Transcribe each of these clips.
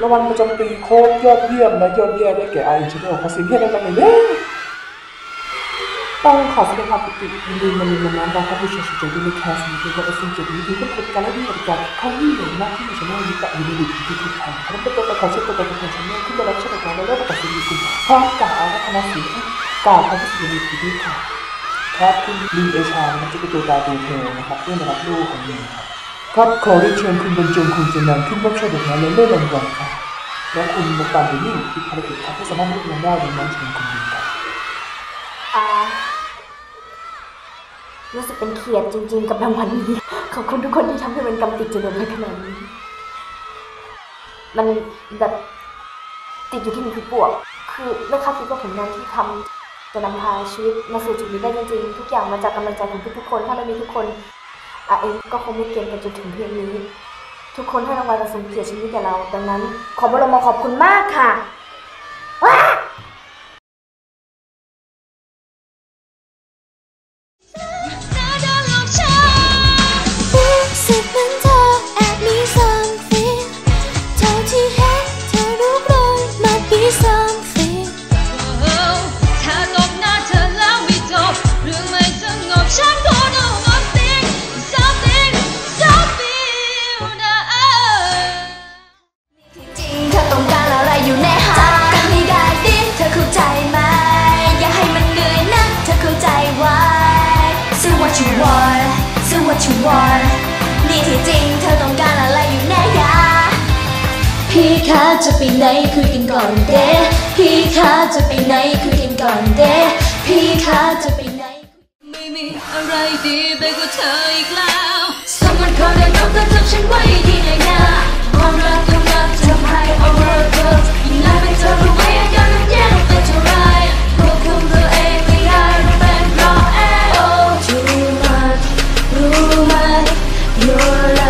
รางวัลประจำปีโคตรยอดเยี่ยมและยอดเยี่ยมได้แก่ไอเชแนลขอเสียงเพียงดังๆหน่อยเด้ต้องขอแสดงความปิติยินดีมาลีนน้ำดาวครับผู้ชมสุดใจด้วยในแคสต์นี้คือว่าเอซิงเจ็ดนี้ถือว่าเป็นการและดีกติกาเขาที่เหนือหน้าที่ในชแนลนี้กับยูนิลิทีที่แข่งพร้อมเป็นตัวประกอบเชุดตัวประกอบชแนลขึ้นมารับชมการและเริ่มประกอบสิ่งดีคุณพร้อมกับอารัธนาศิลป์กล่าวคำพิเศษในทีที่ค่ะครับคุณลีเอชาร์นะครับจะเป็นตัวตาตัวเทลนะครับเพื่อนรับลูกของมีครับ ครับขอเรียนเชิญคุณบรรจงคุณจะนำขึ้นรับชมดอกไม้และเล่นรางวัลครับและคุณมาตามเดนี่ที่ภารกิจครับที่สามารถเลือกรางได้ดังนั้นเชิญคุณดีครับอ่ารู้สึกเป็นเกียรติจริง ๆ กับรางวัลนี้ขอบคุณทุกคนที่ทำให้มันกำติดจนในขนาดนี้ มันแบบติดอยู่ที่มีคือปวก คือไม่คาดคิดว่าผลงานที่ทำจะนำพาชีวิตมาสู่จุดนี้ได้จริงๆ ทุกอย่างมาจากกำลังใจของทุกๆคน ถ้าไม่มีทุกคน อาเองก็คงไม่เก่งกันจนถึงเพียงนี้ ทุกคนให้รางวัลและสมเกียรติชีวิตแก่เรา ดังนั้น ขอบรมขอบคุณมากค่ะ จะไปไหนคุยกันก่อนเด้พี่คะจะไปไหนคุยกันก่อนเด้พี่คะจะไปไหน ไม่มีอะไรดีไปกว่าเธออีกแล้ว Someone call them up ก็ทำฉันไว้ที่ไหนนะความรักความรักทำให้ overdose ยิ่งนานเป็นเธอรู้ไหมอาการมันแย่ลงไปเท่าไรควบคุมตัวเองไม่ได้ต้องเป็นเพราะแอ Oh too much รู้ไหม Your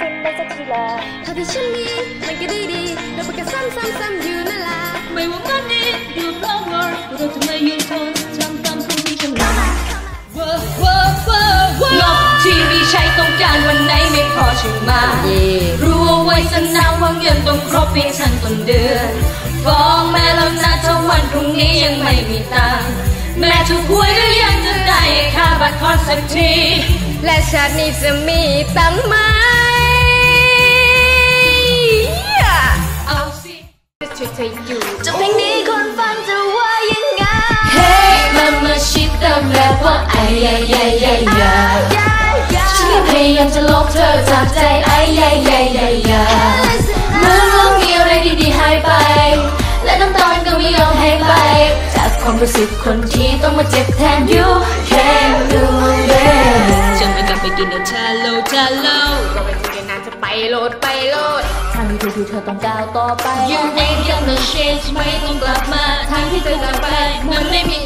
ฟินในสักทีละเท่าที่ฉันมีมันก็ดีดีเราไปกันซ้ำซ้ำซ้ำอยู่นั่นละไม่ว่ามันนี้หรือ flower เราจะไม่ยืนทนจำตามคำที่ฉันรักว้าวว้าวว้าวว้าวงบที่มีใช้ต้องการวันไหนไม่พอใช่ไหมรู้เอาไว้สนามว่าเงินต้องครบเพียงชั้นต้นเดือนฟ้องแม่แล้วนะถ้าวันพรุ่งนี้ยังไม่มีตังค์แม่ถูกหวยก็ยังจะได้ค่าบัตรคอนสักทีและชาตินี้จะมีตังไหม จะเพลงนี้คนฟังจะว่ายังไง Hey mama ชิดตามแบบว่าไอ้ยายายายาฉันพยายามจะลบเธอจากใจไอ้ยายายายาเมื่อรู้มีอะไรดีๆหายไป และน้ำตามันก็ไม่ยอมหายไป จากความรู้สึกคนที่ต้องมาเจ็บแทน you Can't do it จะไม่กลับไปกินเดี๋ยวชาโลชาโลก็ไปคุยกันนานจะไปโลดไปโลด ทางที่ที่เธอต้องก้าวต่อไป You ain't gonna change ไม่ต้องกลับมาทางที่เธอจากไปมันไม่มี